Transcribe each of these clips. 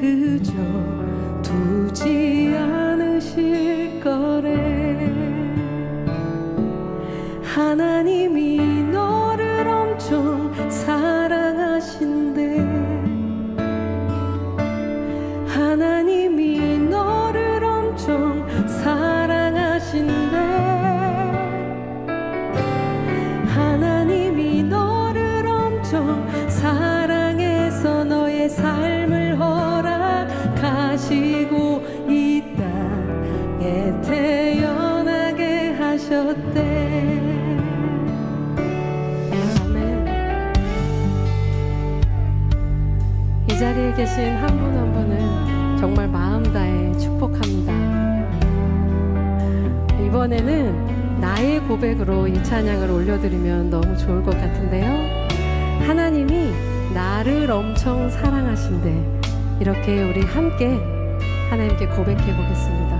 그저 두지 않으실 거래. 하나님이 너를 엄청 사랑하신대. 하나님이 너를 엄청 사랑하신대. 하나님이 너를 엄청 하셨대 아멘 이 자리에 계신 한분한 분을 정말 마음 다해 축복합니다. 이번에는 나의 고백으로 이 찬양을 올려드리면 너무 좋을 것 같은데요. 하나님이 나를 엄청 사랑하신대. 이렇게 우리 함께 하나님께 고백해 보겠습니다.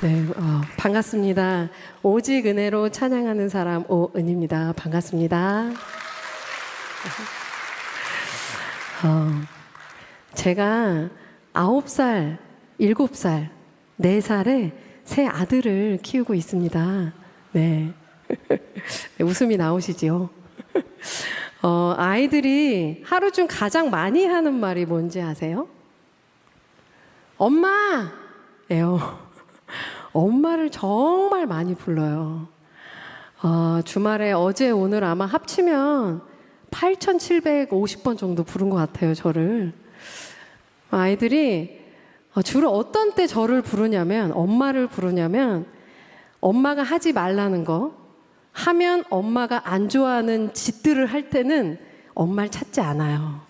네, 어, 반갑습니다. 오직 은혜로 찬양하는 사람 오은입니다. 반갑습니다. 어, 제가 아홉 살, 일곱 살, 네 살에 새 아들을 키우고 있습니다. 네. 웃음이 나오시지요? 어, 아이들이 하루 중 가장 많이 하는 말이 뭔지 아세요? 엄마! 예요. 엄마를 정말 많이 불러요. 어, 주말에 어제 오늘 아마 합치면 8,750번 정도 부른 것 같아요, 저를. 아이들이 어, 주로 어떤 때 저를 부르냐면, 엄마를 부르냐면, 엄마가 하지 말라는 거, 하면 엄마가 안 좋아하는 짓들을 할 때는 엄마를 찾지 않아요.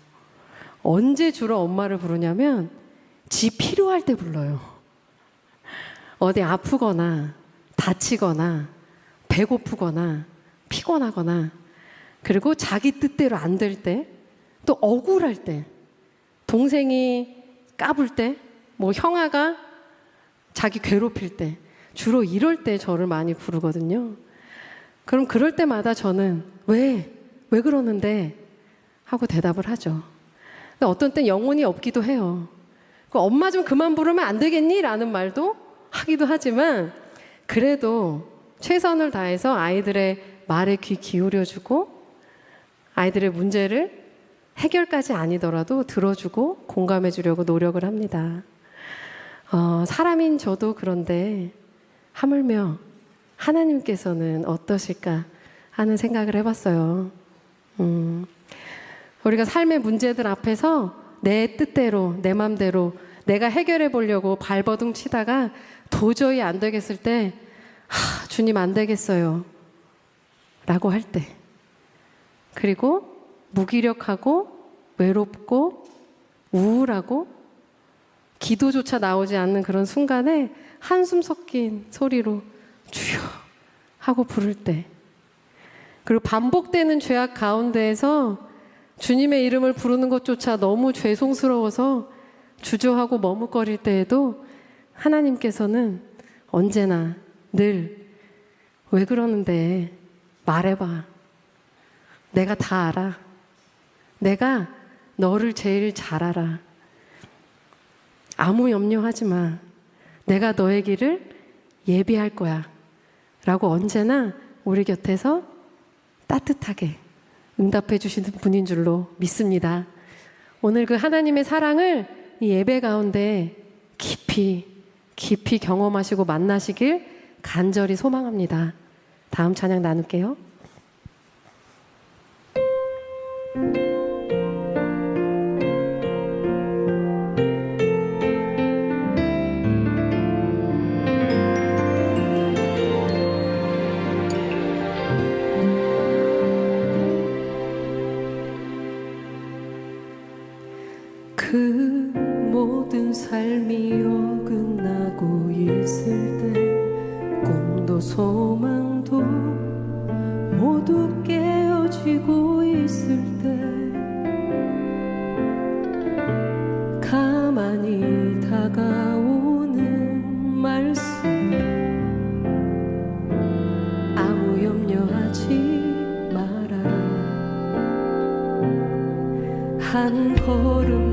언제 주로 엄마를 부르냐면, 지 필요할 때 불러요. 어디 아프거나, 다치거나, 배고프거나, 피곤하거나, 그리고 자기 뜻대로 안 될 때, 또 억울할 때, 동생이 까불 때, 뭐 형아가 자기 괴롭힐 때, 주로 이럴 때 저를 많이 부르거든요. 그럼 그럴 때마다 저는 왜, 왜 그러는데? 하고 대답을 하죠. 근데 어떤 땐 영혼이 없기도 해요. 그 엄마 좀 그만 부르면 안 되겠니? 라는 말도 하기도 하지만 그래도 최선을 다해서 아이들의 말에 귀 기울여주고 아이들의 문제를 해결까지 아니더라도 들어주고 공감해 주려고 노력을 합니다. 어, 사람인 저도 그런데 하물며 하나님께서는 어떠실까 하는 생각을 해봤어요. 음, 우리가 삶의 문제들 앞에서 내 뜻대로, 내 맘대로 내가 해결해 보려고 발버둥 치다가 도저히 안 되겠을 때, 하, 주님 안 되겠어요. 라고 할 때. 그리고 무기력하고 외롭고 우울하고 기도조차 나오지 않는 그런 순간에 한숨 섞인 소리로 주여 하고 부를 때. 그리고 반복되는 죄악 가운데에서 주님의 이름을 부르는 것조차 너무 죄송스러워서 주저하고 머뭇거릴 때에도 하나님께서는 언제나 늘 왜 그러는데 말해봐. 내가 다 알아. 내가 너를 제일 잘 알아. 아무 염려하지 마. 내가 너의 길을 예비할 거야. 라고 언제나 우리 곁에서 따뜻하게 응답해 주시는 분인 줄로 믿습니다. 오늘 그 하나님의 사랑을 이 예배 가운데 깊이, 깊이 경험하시고 만나시길 간절히 소망합니다. 다음 찬양 나눌게요. 다가오는 말씀. 아무 염려하지 말아라. 한 걸음